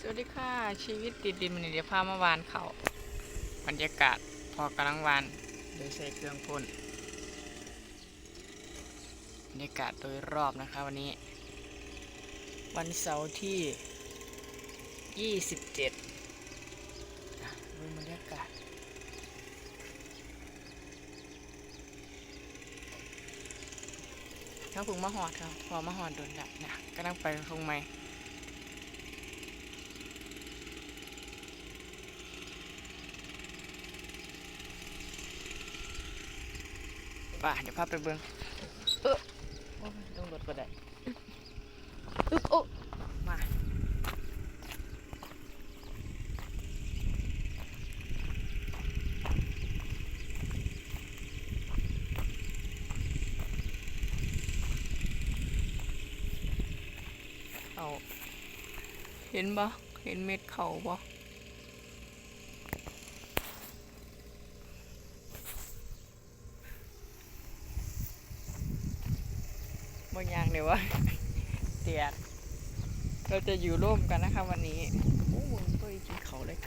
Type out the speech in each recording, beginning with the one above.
สวัสดีค่ะชีวิตติดดินมันเดี๋ยวพามาวานเขาบรรยากาศพอกำลังวานโดยใช้เครื่องพ่นบรรยากาศโดยรอบนะคะวันนี้ วันเสาร์ที่ 27ดูบรรยากาศเขาเพิ่งมาหอดครับพอมาหอดโดนดับเนี่ยกำลังไปทงไม้ ป่ะเดี๋ยวพาไปเบิ้งเออโอ้ยต้องรถก็ได้อึ๊บโอ้มาเขาเห็นบ่เห็นเม็ดเขาบ่ บางอย่างเดี๋ยวว่าเตียดเราจะอยู่ร่วมกันนะคะวันนี้โอ้มึงก็กินเขาเลย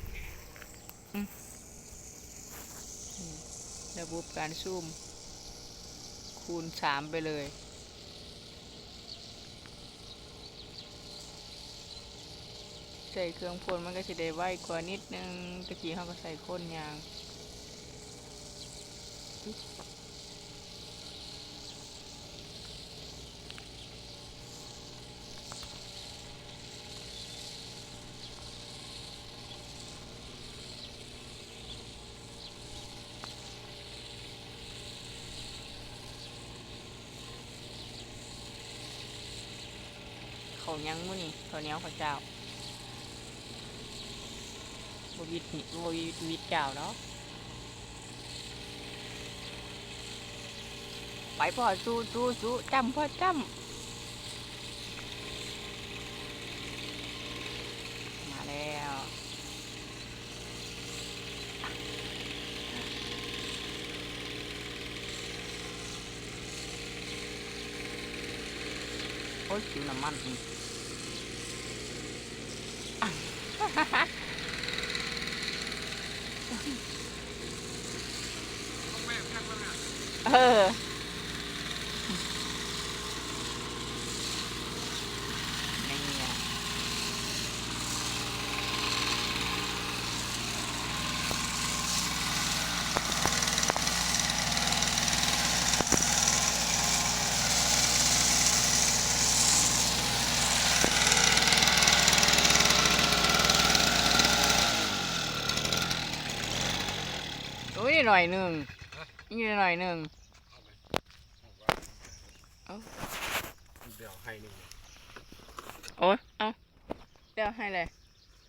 ระบบการซูม คูณสามไปเลยใส่เครื่องพ่นมันก็จะได้ไวกว่านิดนึงตะกี้เขาก็ใส่ข้นยาง เขายังมื้นี่เขาวเหนียวข้าวเจ้าบวิดนี่บวิดวิดเจ้าเนาะไปพ่อสู้สู้สู้จำพ่อจำมาแล้วโอ้ยสิวน้ำมันอีก เออ นี่อะโอ้ย หน่อยหนึ่งนี่หน่อยหนึ่งเดี๋ยวให้หนึ่งโอ้ยเอาเดี๋ยวให้เลย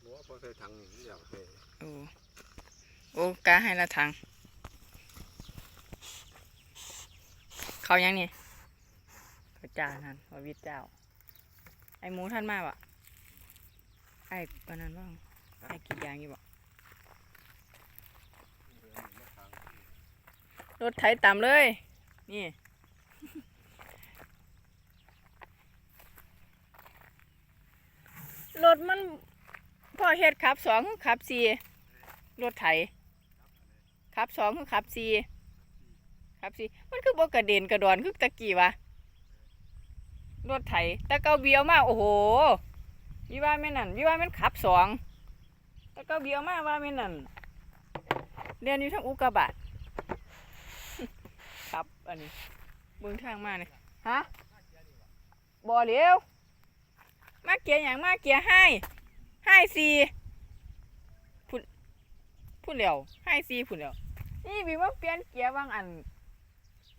บอกว่าพอใส่ถังหนึ่งเดี๋ยวให้โอ้โอ้กาให้ละทางเขายังนี่เขาจ่านั่นเขาวิทย์เจ้า ไอ้หมูท่านมาปะไอ้ปานนั้นบ้างไอ้กินยางอยู่บ่ รถไถต่ำเลย นี่รถมันพอเฮ็ดขับสองขับสี่รถไถขับสองขับสี่ขับสี่มันคือบ่กระเด็นกระดอนคือตะกี้วะรถไถแต่เกาเบียวมากโอ้โหวิว่าแม่นนั่นวิว่าแม่นขับสองแต่เกาเบียวมากว่าแม่นนั่นเรียนอยู่ทางอุกกาบาต ครับอันนี้เบิ่งทางมาเนี่ยฮะบ่เลี้ยวมาเกียร์อย่างมาเกียร์ให้ให้ซีพุ่นพุ่นเดียวให้ซีพุ่นเดียวนี่บีว่าเปลี่ยนเกียร์บางอัน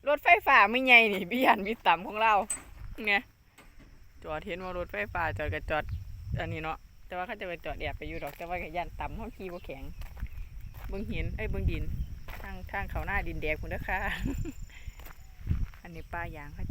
รถไฟฟ้าไม่ใหญ่นี่บิยันบิต่ำของเราเนี่ยจอดเห็นว่ารถไฟฟ้าจอดก็จอดอันนี้เนาะแต่ว่าเขาจะไปจอดแอบไปอยู่ดอกแต่ว่าก็ยันต่ำห้องขี่บ่แข็งเบิ่งหินไอ้ยเบิ่งดิน ทางทางเขาหน้าดินแดงคุณนะค่ะอันนี้ป้ายางเขา